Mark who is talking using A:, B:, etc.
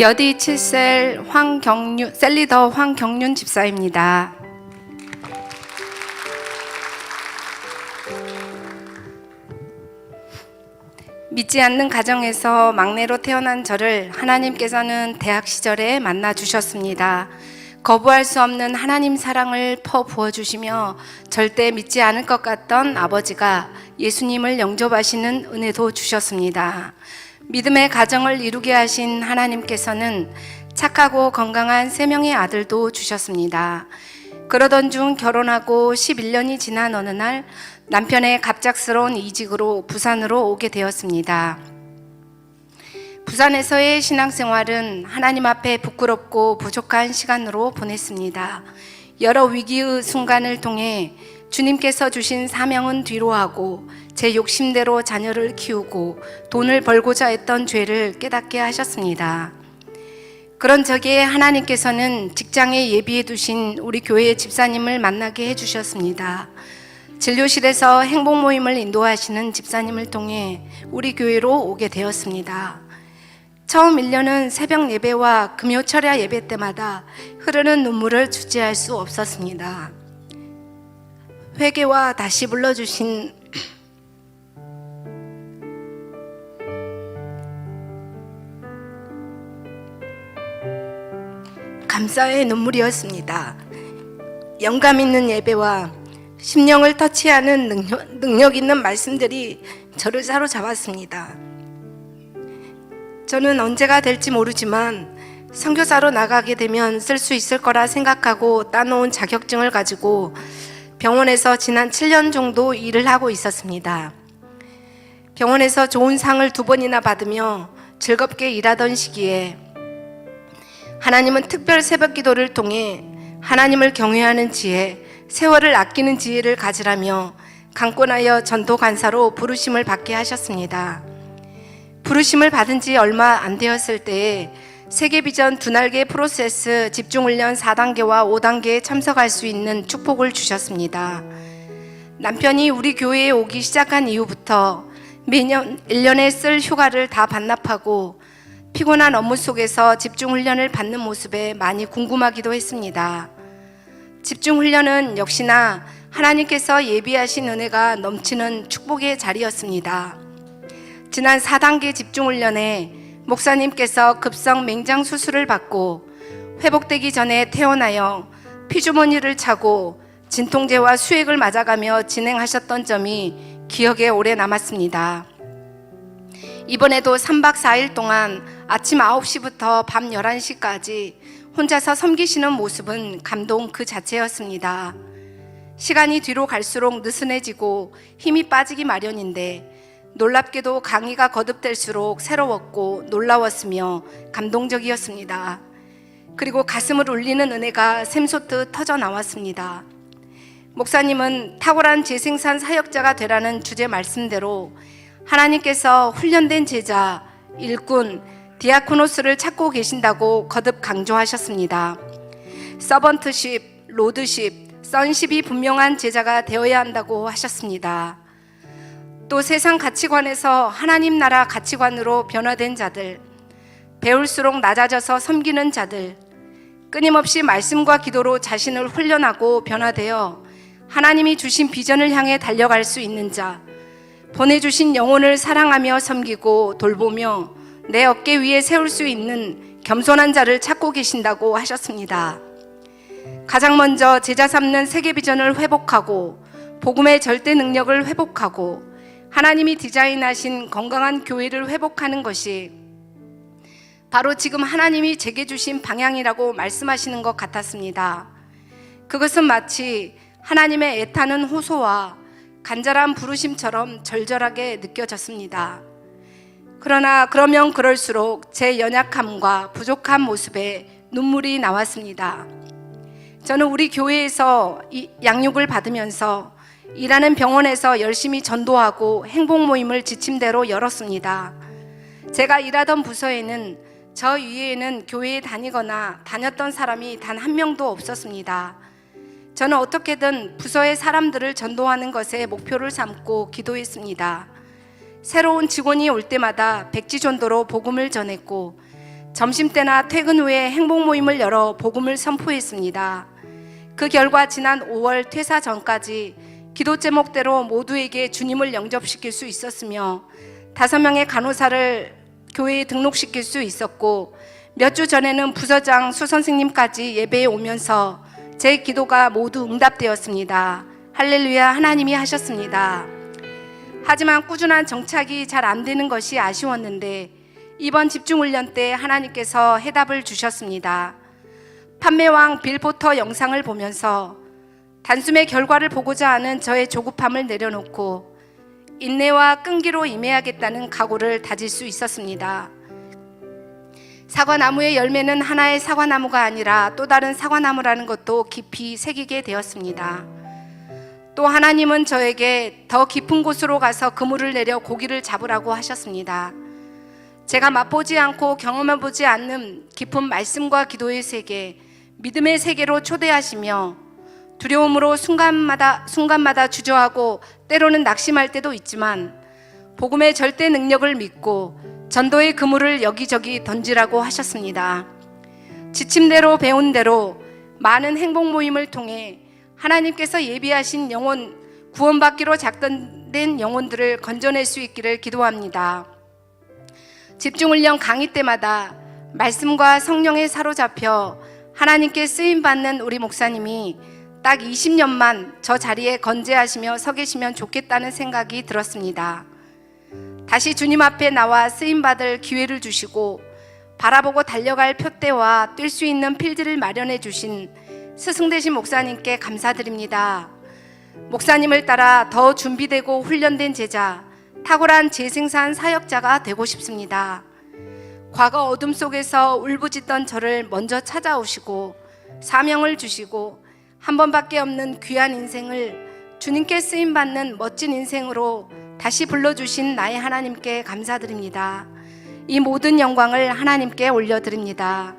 A: 여디 7셀 황경윤 셀리더 황경윤 집사입니다. 믿지 않는 가정에서 막내로 태어난 저를 하나님께서는 대학 시절에 만나 주셨습니다. 거부할 수 없는 하나님 사랑을 퍼 부어 주시며 절대 믿지 않을 것 같던 아버지가 예수님을 영접하시는 은혜도 주셨습니다. 믿음의 가정을 이루게 하신 하나님께서는 착하고 건강한 세 명의 아들도 주셨습니다. 그러던 중 결혼하고 11년이 지난 어느 날 남편의 갑작스러운 이직으로 부산으로 오게 되었습니다. 부산에서의 신앙생활은 하나님 앞에 부끄럽고 부족한 시간으로 보냈습니다. 여러 위기의 순간을 통해 주님께서 주신 사명은 뒤로하고 제 욕심대로 자녀를 키우고 돈을 벌고자 했던 죄를 깨닫게 하셨습니다. 그런 적에 하나님께서는 직장에 예비해 두신 우리 교회 집사님을 만나게 해 주셨습니다. 진료실에서 행복 모임을 인도하시는 집사님을 통해 우리 교회로 오게 되었습니다. 처음 1년은 새벽 예배와 금요 철야 예배 때마다 흐르는 눈물을 주체할 수 없었습니다. 회개와 다시 불러주신 감사의 눈물이었습니다. 영감 있는 예배와 심령을 터치하는 능력, 능력 있는 말씀들이 저를 사로잡았습니다. 저는 언제가 될지 모르지만 선교사로 나가게 되면 쓸 수 있을 거라 생각하고 따놓은 자격증을 가지고 병원에서 지난 7년 정도 일을 하고 있었습니다. 병원에서 좋은 상을 두 번이나 받으며 즐겁게 일하던 시기에 하나님은 특별 새벽 기도를 통해 하나님을 경외하는 지혜, 세월을 아끼는 지혜를 가지라며 강권하여 전도 간사로 부르심을 받게 하셨습니다. 부르심을 받은 지 얼마 안 되었을 때에 세계 비전 두 날개 프로세스 집중 훈련 4단계와 5단계에 참석할 수 있는 축복을 주셨습니다. 남편이 우리 교회에 오기 시작한 이후부터 매년 1년에 쓸 휴가를 다 반납하고 피곤한 업무 속에서 집중 훈련을 받는 모습에 많이 궁금하기도 했습니다. 집중 훈련은 역시나 하나님께서 예비하신 은혜가 넘치는 축복의 자리였습니다. 지난 4단계 집중 훈련에 목사님께서 급성 맹장 수술을 받고 회복되기 전에 퇴원하여 피주머니를 차고 진통제와 수액을 맞아가며 진행하셨던 점이 기억에 오래 남았습니다. 이번에도 3박 4일 동안 아침 9시부터 밤 11시까지 혼자서 섬기시는 모습은 감동 그 자체였습니다. 시간이 뒤로 갈수록 느슨해지고 힘이 빠지기 마련인데 놀랍게도 강의가 거듭될수록 새로웠고 놀라웠으며 감동적이었습니다. 그리고 가슴을 울리는 은혜가 샘솟듯 터져 나왔습니다. 목사님은 탁월한 재생산 사역자가 되라는 주제 말씀대로 하나님께서 훈련된 제자, 일꾼, 디아코노스를 찾고 계신다고 거듭 강조하셨습니다. 서번트십, 로드십, 선십이 분명한 제자가 되어야 한다고 하셨습니다. 또 세상 가치관에서 하나님 나라 가치관으로 변화된 자들, 배울수록 낮아져서 섬기는 자들, 끊임없이 말씀과 기도로 자신을 훈련하고 변화되어 하나님이 주신 비전을 향해 달려갈 수 있는 자, 보내주신 영혼을 사랑하며 섬기고 돌보며 내 어깨 위에 세울 수 있는 겸손한 자를 찾고 계신다고 하셨습니다. 가장 먼저 제자 삼는 세계 비전을 회복하고 복음의 절대 능력을 회복하고 하나님이 디자인하신 건강한 교회를 회복하는 것이 바로 지금 하나님이 제게 주신 방향이라고 말씀하시는 것 같았습니다. 그것은 마치 하나님의 애타는 호소와 간절한 부르심처럼 절절하게 느껴졌습니다. 그러나 그러면 그럴수록 제 연약함과 부족한 모습에 눈물이 나왔습니다. 저는 우리 교회에서 이 양육을 받으면서 일하는 병원에서 열심히 전도하고 행복 모임을 지침대로 열었습니다. 제가 일하던 부서에는 저 위에는 교회에 다니거나 다녔던 사람이 단 한 명도 없었습니다. 저는 어떻게든 부서의 사람들을 전도하는 것에 목표를 삼고 기도했습니다. 새로운 직원이 올 때마다 백지 전도로 복음을 전했고 점심때나 퇴근 후에 행복 모임을 열어 복음을 선포했습니다. 그 결과 지난 5월 퇴사 전까지 기도 제목대로 모두에게 주님을 영접시킬 수 있었으며 다섯 명의 간호사를 교회에 등록시킬 수 있었고 몇 주 전에는 부서장 수 선생님까지 예배에 오면서 제 기도가 모두 응답되었습니다. 할렐루야 하나님이 하셨습니다. 하지만 꾸준한 정착이 잘 안 되는 것이 아쉬웠는데 이번 집중훈련 때 하나님께서 해답을 주셨습니다. 판매왕 빌 포터 영상을 보면서 단숨에 결과를 보고자 하는 저의 조급함을 내려놓고 인내와 끈기로 임해야겠다는 각오를 다질 수 있었습니다. 사과나무의 열매는 하나의 사과나무가 아니라 또 다른 사과나무라는 것도 깊이 새기게 되었습니다. 또 하나님은 저에게 더 깊은 곳으로 가서 그물을 내려 고기를 잡으라고 하셨습니다. 제가 맛보지 않고 경험해보지 않는 깊은 말씀과 기도의 세계, 믿음의 세계로 초대하시며 두려움으로 순간마다 순간마다 주저하고 때로는 낙심할 때도 있지만 복음의 절대 능력을 믿고 전도의 그물을 여기저기 던지라고 하셨습니다. 지침대로 배운 대로 많은 행복 모임을 통해 하나님께서 예비하신 영혼 구원받기로 작전된 영혼들을 건져낼 수 있기를 기도합니다. 집중훈련 강의 때마다 말씀과 성령에 사로잡혀 하나님께 쓰임 받는 우리 목사님이 딱 20년만 저 자리에 건재하시며 서 계시면 좋겠다는 생각이 들었습니다. 다시 주님 앞에 나와 쓰임 받을 기회를 주시고 바라보고 달려갈 표대와 뛸 수 있는 필드를 마련해 주신 스승 되신 목사님께 감사드립니다. 목사님을 따라 더 준비되고 훈련된 제자, 탁월한 재생산 사역자가 되고 싶습니다. 과거 어둠 속에서 울부짖던 저를 먼저 찾아오시고 사명을 주시고 한 번밖에 없는 귀한 인생을 주님께 쓰임 받는 멋진 인생으로 다시 불러주신 나의 하나님께 감사드립니다. 이 모든 영광을 하나님께 올려드립니다.